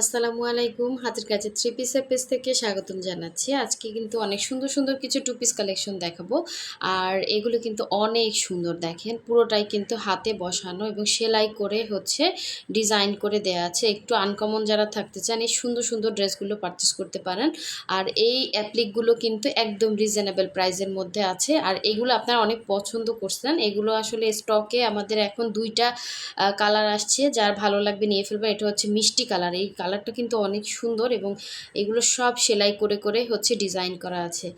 আসসালামু আলাইকুম। হাতের কাছে থ্রি পিসের পেজ থেকে স্বাগতম জানাচ্ছি। আজকে কিন্তু অনেক সুন্দর সুন্দর কিছু টু পিস কালেকশন দেখাবো। আর এগুলো কিন্তু অনেক সুন্দর দেখেন। পুরোটাই কিন্তু হাতে বসানো এবং সেলাই করে হচ্ছে ডিজাইন করে দেয়া আছে। একটু আনকমন যারা থাকতে চান, এই সুন্দর সুন্দর ড্রেসগুলো পারচেস করতে পারেন। আর এই অ্যাপ্লিকগুলো কিন্তু একদম রিজনেবল প্রাইসের মধ্যে আছে। আর এগুলো আপনারা অনেক পছন্দ করছেন। এগুলো আসলে স্টকে আমাদের এখন দুইটা কালার আসছে। যার ভালো লাগবে নিয়ে ফেলবেন। এটা হচ্ছে মিষ্টি কালার এই কালারটা কিন্তু অনেক সুন্দর এবং এগুলো সব সেলাই করে করে হচ্ছে ডিজাইন করা আছে।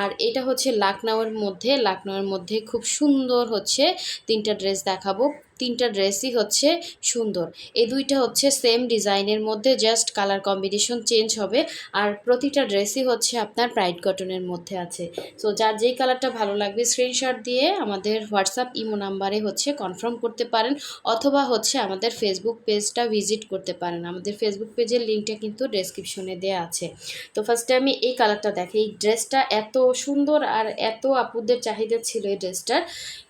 আর এটা হচ্ছে লাকনাওয়ের মধ্যে লাকনাওয়ের মধ্যে খুব সুন্দর হচ্ছে তিনটা ড্রেস দেখাবো। তিনটা ড্রেসই হচ্ছে সুন্দর। এই দুইটা হচ্ছে সেম ডিজাইনের মধ্যে জাস্ট কালার কম্বিনেশন চেঞ্জ হবে। আর প্রতিটা ড্রেসই হচ্ছে আপনার প্রাইড কটনের মধ্যে আছে। সো যার যেই কালারটা ভালো লাগবে স্ক্রিনশট দিয়ে আমাদের হোয়াটসঅ্যাপ ইমো নাম্বারে হচ্ছে কনফার্ম করতে পারেন। অথবা হচ্ছে আমাদের ফেসবুক পেজটা ভিজিট করতে পারেন। আমাদের ফেসবুক পেজের লিঙ্কটা কিন্তু ডেসক্রিপশনে দেওয়া আছে। তো ফার্স্টে আমি এই কালারটা দেখি এই ড্রেসটা এত সুন্দর আর এত আপুদের চাহিদা ছিল এই ড্রেসটার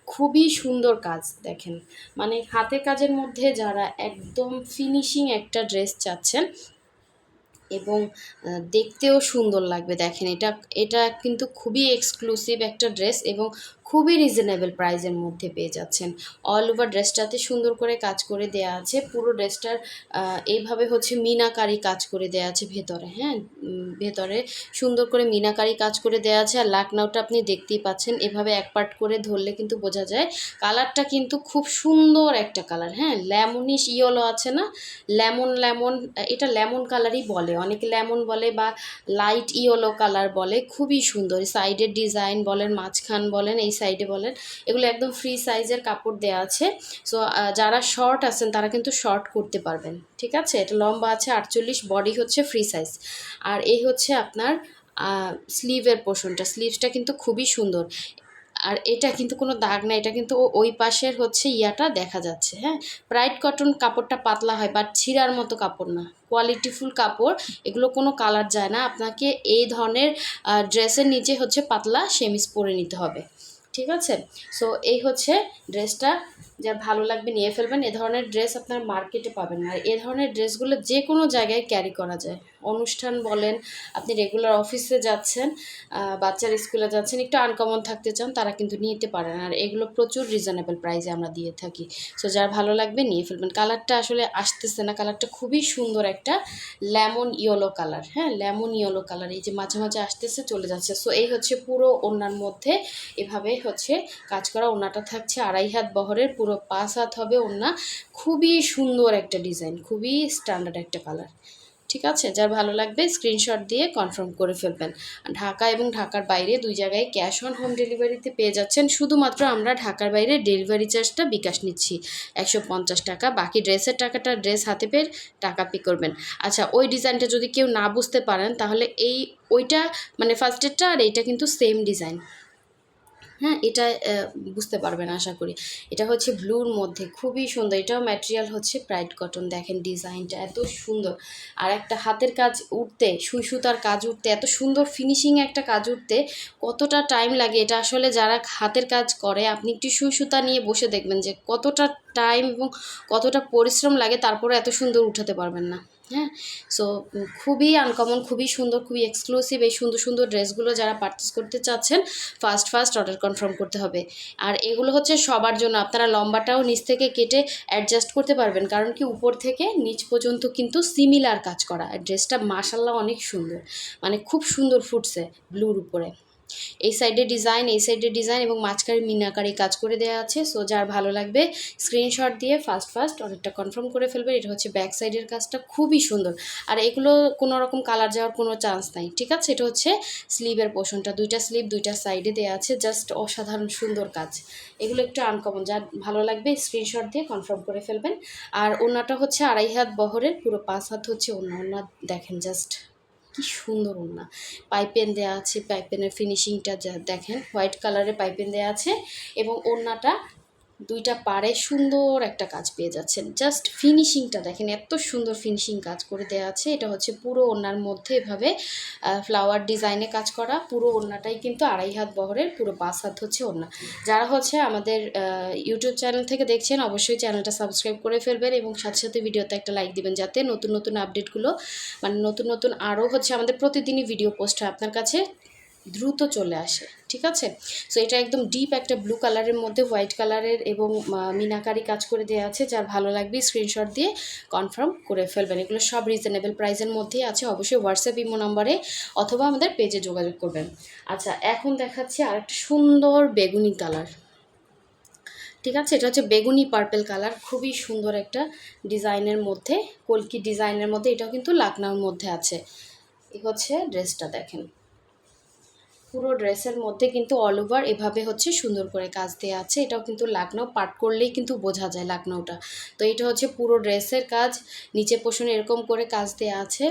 খুবই সুন্দর কাজ, দেখেন। মানে হাতের কাজের মধ্যে যারা একদম ফিনিশিং একটা ড্রেস চাচ্ছেন এবং দেখতেও সুন্দর লাগবে, দেখেন। এটা এটা কিন্তু খুবই এক্সক্লুসিভ একটা ড্রেস এবং খুবই রিজনেবল প্রাইসের মধ্যে পেয়ে যাচ্ছেন। অল ওভার ড্রেসটাতে সুন্দর করে কাজ করে দেয়া আছে। পুরো ড্রেসটার এইভাবে হচ্ছে মিনাকারি কাজ করে দেয়া আছে ভেতরে হ্যাঁ? ভেতরে সুন্দর করে মিনাকারি কাজ করে দেয়া আছে। আর লাকনাউটা আপনি দেখতেই পাচ্ছেন। এভাবে এক পার্ট করে ধরলে কিন্তু বোঝা যায় কালারটা কিন্তু খুব সুন্দর একটা কালার হ্যাঁ? লেমনিশ ইয়েলো আছে না? লেমন লেমন এটা লেমন কালারই বলে। অনেকে লেমন বলে বা লাইট ইয়েলো কালার বলে। খুবই সুন্দর। সাইডের ডিজাইন বলেন, মাঝখান বলেন, এই সাইডে বলেন, এগুলো একদম ফ্রি সাইজের কাপড় দেওয়া আছে। সো যারা শর্ট আছেন, তারা কিন্তু শর্ট করতে পারবেন, ঠিক আছে? এটা লম্বা আছে, আটচল্লিশ বডি হচ্ছে ফ্রি সাইজ আর এই হচ্ছে আপনার স্লিভের পোর্শনটা স্লিভসটা কিন্তু খুবই সুন্দর। আর এটা কিন্তু কোনো দাগ না এটা কিন্তু ওই পাশের হচ্ছে ইয়াটা দেখা যাচ্ছে হ্যাঁ? ব্রাইট কটন কাপড়টা পাতলা হয় বাট ছিঁড়ার মতো কাপড় না। কোয়ালিটিফুল কাপড়, এগুলো কোনো কালার যায় না। আপনাকে এই ধরনের ড্রেসের নিচে হচ্ছে পাতলা সেমিস পরে নিতে হবে। ঠিক আছে? সো এই হচ্ছে ড্রেসটা যার ভালো লাগবে নিয়ে ফেলবেন। এ ধরনের ড্রেস আপনার মার্কেটে পাবেন আর এ ধরনের ড্রেসগুলো যে কোনো জায়গায় ক্যারি করা যায়। অনুষ্ঠান বলেন, আপনি রেগুলার অফিসে যাচ্ছেন বাচ্চার স্কুলে যাচ্ছেন, একটু আনকমন থাকতে চান, তারা কিন্তু নিতে পারেন আর এগুলো প্রচুর রিজনেবল প্রাইসে আমরা দিয়ে থাকি। সো যার ভালো লাগবে নিয়ে ফেলবেন। কালারটা আসলে আসতেছে না। কালারটা খুবই সুন্দর একটা লেমন ইয়েলো কালার হ্যাঁ? লেমন ইয়েলো কালার এই যে মাঝে মাঝে আসতেছে, চলে যাচ্ছে। সো এই হচ্ছে পুরো ওনার মধ্যে এভাবে হচ্ছে কাজ করা। ওনাটা থাকছে আড়াই হাত বহরের, পুরো পাঁচ হাত হবে ওনা খুবই সুন্দর একটা ডিজাইন, খুবই স্ট্যান্ডার্ড একটা কালার। ঠিক আছে? যার ভালো লাগবে স্ক্রিনশট দিয়ে কনফার্ম করে ফেলবেন। ঢাকা এবং ঢাকার বাইরে দুই জায়গায় ক্যাশ অন হোম ডেলিভারিতে পেয়ে যাচ্ছেন। শুধুমাত্র আমরা ঢাকার বাইরে ডেলিভারি চার্জটা বিকাশ নিচ্ছি। একশো পঞ্চাশ টাকা, বাকি ড্রেসের টাকাটা ড্রেস হাতে পেয়ে টাকা পে করবেন। আচ্ছা ওই ডিজাইনটা যদি কেউ না বুঝতে পারেন, তাহলে এই, ওইটা মানে ফার্স্টেরটা আর এইটা কিন্তু সেম ডিজাইন হ্যাঁ এটা বুঝতে পারবেন আশা করি। এটা হচ্ছে ব্লুর মধ্যে, খুবই সুন্দর। এটাও ম্যাটেরিয়াল হচ্ছে প্রাইড কটন দেখেন ডিজাইনটা এত সুন্দর। আর একটা হাতের কাজ উঠতে, সুই সুতার কাজ উঠতে, এত সুন্দর ফিনিশিং একটা কাজ উঠতে, কতটা টাইম লাগে। এটা আসলে যারা হাতের কাজ করে, আপনি একটু সুই সুতা নিয়ে বসে দেখবেন যে কতটা টাইম এবং কতটা পরিশ্রম লাগে তারপরে এত সুন্দর উঠাতে পারবেন না। হ্যাঁ? সো খুবই আনকমন খুবই সুন্দর, খুবই এক্সক্লুসিভ এই সুন্দর সুন্দর ড্রেসগুলো যারা পারচেস করতে চাচ্ছেন ফার্স্ট ফার্স্ট অর্ডার কনফার্ম করতে হবে। আর এগুলো হচ্ছে সবার জন্য, আপনারা লম্বাটাও নিচ থেকে কেটে অ্যাডজাস্ট করতে পারবেন, কারণ কি উপর থেকে নিচ পর্যন্ত কিন্তু সিমিলার কাজ করা। ড্রেসটা মাসাল্লাহ অনেক সুন্দর। মানে খুব সুন্দর ফুটছে ব্লুর উপরে। এই সাইডে ডিজাইন, এই সাইডে ডিজাইন এবং মাঝখানে মিনাকারি কাজ করে দেওয়া আছে। সো যার ভালো লাগবে স্ক্রিনশট দিয়ে ফার্স্ট ফার্স্ট অনেকটা কনফার্ম করে ফেলবে এটা হচ্ছে ব্যাক সাইডের কাজটা, খুবই সুন্দর। আর এগুলো কোনো রকম কালার যাওয়ার কোনো চান্স নাই, ঠিক আছে? এটা হচ্ছে স্লিভের পোষণটা দুইটা স্লিভ দুইটা সাইডে দেওয়া আছে জাস্ট অসাধারণ সুন্দর কাজ। এগুলো একটু আনকমন যার ভালো লাগবে স্ক্রিনশট দিয়ে কনফার্ম করে ফেলবেন। আর ওনাটা হচ্ছে আড়াই হাত বহরের, পুরো পাঁচ হাত হচ্ছে অন্য দেখেন জাস্ট কি সুন্দর ওড়না। পাইপেন দেওয়া আছে, পাইপেনের ফিনিশিংটা যা দেখেন হোয়াইট কালারের পাইপেন দেওয়া আছে এবং ওড়নাটা দুইটা পাড়ে সুন্দর একটা কাজ পেয়ে যাচ্ছেন। জাস্ট ফিনিশিংটা দেখেন, এত সুন্দর ফিনিশিং কাজ করে দেওয়া আছে। এটা হচ্ছে পুরো ওনার মধ্যে এভাবে ফ্লাওয়ার ডিজাইনে কাজ করা। পুরো ওড়নাটাই কিন্তু আড়াই হাত বহরের, পুরো পাঁচ হাত হচ্ছে ওড়না। যারা হচ্ছে আমাদের ইউটিউব চ্যানেল থেকে দেখছেন, অবশ্যই চ্যানেলটা সাবস্ক্রাইব করে ফেলবেন এবং সাথে সাথে ভিডিওতে একটা লাইক দিবেন যাতে নতুন নতুন আপডেটগুলো মানে নতুন নতুন আরও হচ্ছে আমাদের প্রতিদিনই ভিডিও পোস্ট হয় আপনার কাছে। দ্রুত চলে আসে, ঠিক আছে? সো এটা একদম ডিপ একটা ব্লু কালারের মধ্যে হোয়াইট কালারের এবং মিনাকারি কাজ করে দেওয়া আছে, যার ভালো লাগবে স্ক্রিনশট দিয়ে কনফার্ম করে ফেলবেন। এগুলো সব রিজনেবল প্রাইসের মধ্যেই আছে, অবশ্যই হোয়াটসঅ্যাপ ইমো নম্বরে অথবা আমাদের পেজে যোগাযোগ করবেন। আচ্ছা এখন দেখাচ্ছি আরেকটা সুন্দর বেগুনি কালার ঠিক আছে? এটা হচ্ছে বেগুনি পার্পেল কালার খুবই সুন্দর একটা ডিজাইনের মধ্যে, কলকি ডিজাইনের মধ্যে, এটাও কিন্তু লাকনাউর মধ্যে আছে। এই হচ্ছে ড্রেসটা দেখেন। পুরো ড্রেসের মধ্যে কিন্তু অল ওভার এভাবে হচ্ছে সুন্দর করে কাজ দেওয়া আছে। এটাও কিন্তু লাকনাও পাট করলেই কিন্তু বোঝা যায় লাকনাওটা। তো এটা হচ্ছে পুরো ড্রেসের কাজ, নিচে পোষণে এরকম করে কাজ দেওয়া আছে।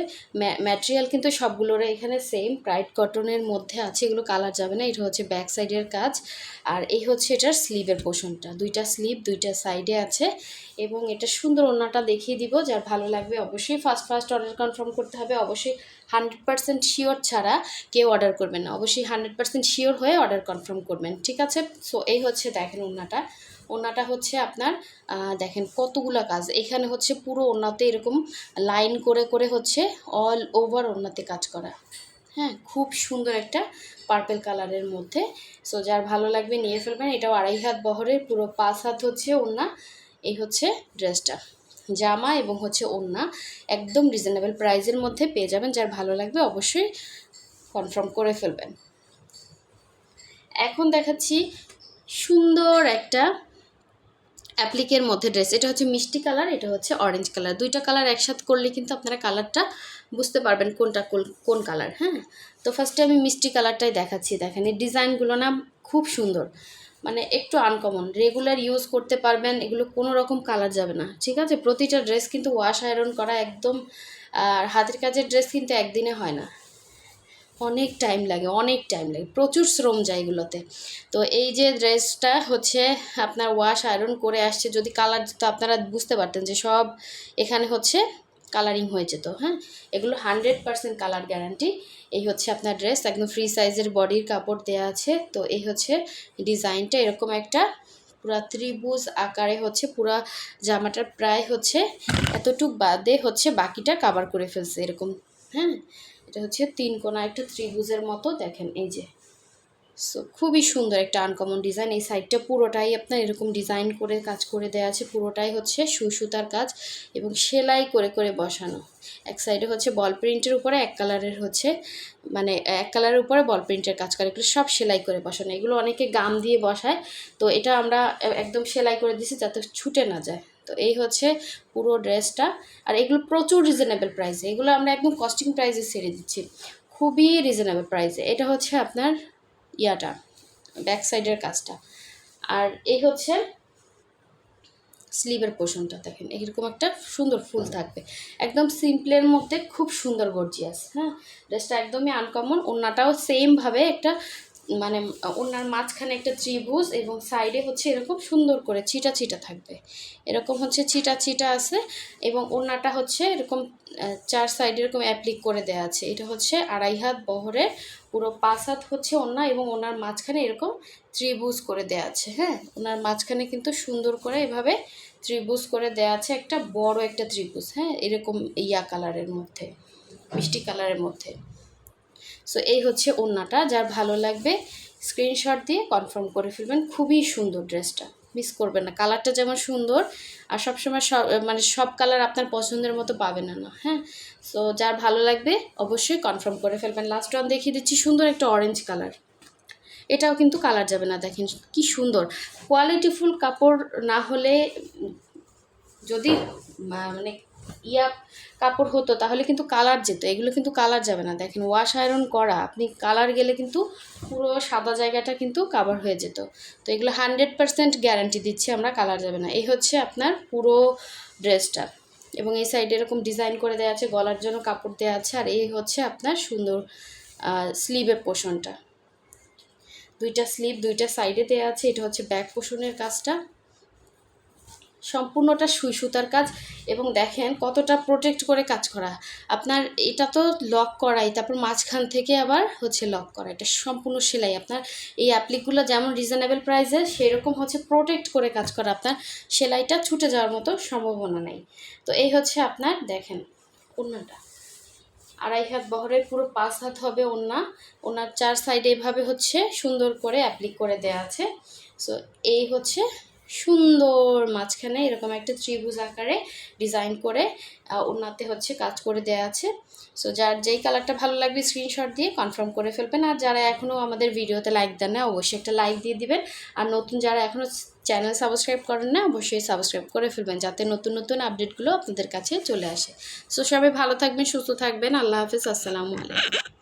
ম্যাটেরিয়াল কিন্তু সবগুলোর এখানে সেম ব্রাইট কটনের মধ্যে আছে, এগুলো কালার যাবে না, এটা হচ্ছে ব্যাক সাইডের কাজ। আর এই হচ্ছে এটার স্লিভের পোষণটা, দুইটা স্লিভ দুইটা সাইডে আছে। এবং এটা সুন্দর ওড়নাটা দেখিয়ে দিব, যার ভালো লাগবে অবশ্যই। ফার্স্ট ফার্স্ট অর্ডার কনফার্ম করতে হবে, অবশ্যই হান্ড্রেড পার্সেন্ট শিওর ছাড়া কেউ অর্ডার করবেন না। অবশ্যই হান্ড্রেড পার্সেন্ট শিওর হয়ে অর্ডার কনফার্ম করবেন, ঠিক আছে? সো এই হচ্ছে দেখেন ওড়নাটা। ওড়নাটা হচ্ছে আপনার দেখেন কতগুলো কাজ। এখানে হচ্ছে পুরো ওনাতে এরকম লাইন করে করে হচ্ছে অল ওভার ওড়নাতে কাজ করা। হ্যাঁ খুব সুন্দর একটা পার্পেল কালারের মধ্যে। সো যার ভালো লাগবে নিয়ে ফেলবেন। এটাও আড়াই হাত বহরের, পুরো পাঁচ হাত হচ্ছে ওড়না। এই হচ্ছে ড্রেসটা জামা এবং হচ্ছে ওড়না একদম রিজনেবল প্রাইসের মধ্যে পেয়ে যাবেন, যার ভালো লাগবে অবশ্যই কনফার্ম করে ফেলবেন। এখন দেখাচ্ছি সুন্দর একটা অ্যাপ্লিকের মধ্যে ড্রেস এটা হচ্ছে মিষ্টি কালার, এটা হচ্ছে অরেঞ্জ কালার। দুইটা কালার একসাথে করলে কিন্তু আপনারা কালারটা বুঝতে পারবেন কোনটা কোন- কোন কালার হ্যাঁ? তো ফার্স্টে আমি মিষ্টি কালারটাই দেখাচ্ছি। দেখেন, এই ডিজাইনগুলো না খুব সুন্দর। মানে একটু আনকমন রেগুলার ইউজ করতে পারবেন, এগুলো কোনো রকম কালার যাবে না। ঠিক আছে? প্রতিটা ড্রেস কিন্তু ওয়াশ আয়রন করা একদম, আর হাতের কাজের ড্রেস কিন্তু একদিনে হয় না। অনেক টাইম লাগে, অনেক টাইম লাগে। প্রচুর শ্রম যায় এগুলোতে। তো এই যে ড্রেসটা হচ্ছে আপনার ওয়াশ আয়রন করে আসছে। যদি কালার তো আপনারা বুঝতে পারতেন যে সব এখানে হচ্ছে কালারিং হয়ে যেত হ্যাঁ? এগুলো হান্ড্রেড পার্সেন্ট কালার গ্যারান্টি এই হচ্ছে আপনার ড্রেস একদম ফ্রি সাইজের বডির কাপড় দেওয়া আছে। তো এই হচ্ছে ডিজাইনটা এরকম একটা পুরা ত্রিভুজ আকারে হচ্ছে, পুরা জামাটার প্রায় হচ্ছে এতটুক বাদে হচ্ছে বাকিটা কাভার করে ফেলছে এরকম হ্যাঁ? এটা হচ্ছে তিন কোনা একটা ত্রিভুজের মতো, দেখেন এই যে। সো খুবই সুন্দর একটা আনকমন ডিজাইন এই সাইডটা পুরোটাই আপনার এরকম ডিজাইন করে কাজ করে দেওয়া আছে। পুরোটাই হচ্ছে সুসুতার কাজ এবং সেলাই করে করে বসানো। এক সাইডে হচ্ছে বল প্রিন্টের উপরে, এক কালারের হচ্ছে মানে এক কালারের উপরে বল প্রিন্টের কাজ করে। এগুলো সব সেলাই করে বসানো। এগুলো অনেকে গাম দিয়ে বসায়। তো এটা আমরা একদম সেলাই করে দিছি যাতে ছুটে না যায়। তো এই হচ্ছে পুরো ড্রেসটা আর এগুলো প্রচুর রিজনেবল প্রাইসে এগুলো আমরা একদম কস্টিং প্রাইসে ছেড়ে দিচ্ছি। খুবই রিজনেবল প্রাইসে এটা হচ্ছে আপনার ইয়াটা ব্যাক সাইডের কাজটা। আর এই হচ্ছে স্লিভের পোর্শনটা দেখেন। এরকম একটা সুন্দর ফুল থাকবে। একদম সিম্পলের মধ্যে খুব সুন্দর গর্জিয়াস হ্যাঁ? ড্রেসটা একদমই আনকমন ওড়নাটাও সেমভাবে একটা মানে ওনার মাঝখানে একটা ত্রিভুজ এবং সাইডে হচ্ছে এরকম সুন্দর করে ছিটা ছিটা থাকবে। এরকম হচ্ছে ছিটা ছিটা আছে এবং ওড়নাটা হচ্ছে এরকম চার সাইডে এরকম অ্যাপ্লিক করে দেওয়া আছে। এটা হচ্ছে আড়াই হাত বহরের পুরো পাঁচ হাত হচ্ছে ওড়না এবং ওনার মাঝখানে এরকম ত্রিভুজ করে দেওয়া আছে হ্যাঁ? ওনার মাঝখানে কিন্তু সুন্দর করে এভাবে ত্রিভুজ করে দেওয়া আছে, একটা বড় একটা ত্রিভুজ হ্যাঁ? এরকম ইয়া কালারের মধ্যে, মিষ্টি কালারের মধ্যে। সো এই হচ্ছে ওড়নাটা, যার ভালো লাগবে, স্ক্রিনশট দিয়ে কনফার্ম করে ফেলবেন, খুবই সুন্দর ড্রেসটা। মিস করবেন না। কালারটা যেমন সুন্দর, আর সবসময় সব মানে সব কালার আপনার পছন্দের মতো পাবেন না হ্যাঁ? সো যার ভালো লাগবে অবশ্যই কনফার্ম করে ফেলবেন। লাস্ট ওয়ান দেখিয়ে দিচ্ছি, সুন্দর একটা অরেঞ্জ কালার এটাও কিন্তু কালার যাবে না, দেখেন কি সুন্দর। কোয়ালিটিফুল কাপড় না হলে যদি মানে ইয়া কাপড় হতো, তাহলে কিন্তু কালার যেত। এগুলো কিন্তু কালার যাবে না। দেখেন ওয়াশ আয়রন করা, আপনি কালার গেলে কিন্তু পুরো সাদা জায়গাটা কিন্তু কাভার হয়ে যেত। তো এগুলো হান্ড্রেড পার্সেন্ট গ্যারান্টি দিচ্ছি আমরা কালার যাবে না। এই হচ্ছে আপনার পুরো ড্রেসটা এবং এই সাইডে এরকম ডিজাইন করে দেওয়া আছে, গলার জন্য কাপড় দেওয়া আছে, আর এই হচ্ছে আপনার সুন্দর স্লিভের পোষণটা দুইটা স্লিভ দুইটা সাইডে দেওয়া আছে। এটা হচ্ছে ব্যাক পোষণের কাজটা। সম্পূর্ণটা সুই সুতার কাজ এবং দেখেন কতটা প্রোটেক্ট করে কাজ করা। আপনার এটা তো লক করাই, তারপর মাঝখান থেকে আবার হচ্ছে লক করা। এটা সম্পূর্ণ সেলাই আপনার। এই অ্যাপ্লিকগুলো যেমন রিজনেবল প্রাইসে সেরকম হচ্ছে প্রোটেক্ট করে কাজ করা আপনার। সেলাইটা ছুটে যাওয়ার মতো সম্ভাবনা নেই। তো এই হচ্ছে আপনার, দেখেন, ওড়নাটা। আড়াই হাত বহরের পুরো পাঁচ হাত হবে ওড়না। ওনার চার সাইডে এভাবে হচ্ছে সুন্দর করে অ্যাপ্লিক করে দেওয়া আছে। সো এই হচ্ছে সুন্দর মাঝখানে এরকম একটা ত্রিভুজ আকারে ডিজাইন করে ওনাতে হচ্ছে কাজ করে দেওয়া আছে। সো যার যেই কালারটা ভালো লাগবে স্ক্রিনশট দিয়ে কনফার্ম করে ফেলবেন। আর যারা এখনও আমাদের ভিডিওতে লাইক দেন না, অবশ্যই একটা লাইক দিয়ে দিবেন। আর নতুন যারা এখনও চ্যানেল সাবস্ক্রাইব করেন না, অবশ্যই সাবস্ক্রাইব করে ফেলবেন, যাতে নতুন নতুন আপডেটগুলো আপনাদের কাছে চলে আসে। সো সবাই ভালো থাকবেন, সুস্থ থাকবেন। আল্লাহ হাফিজ, আসসালামু আলাইকুম।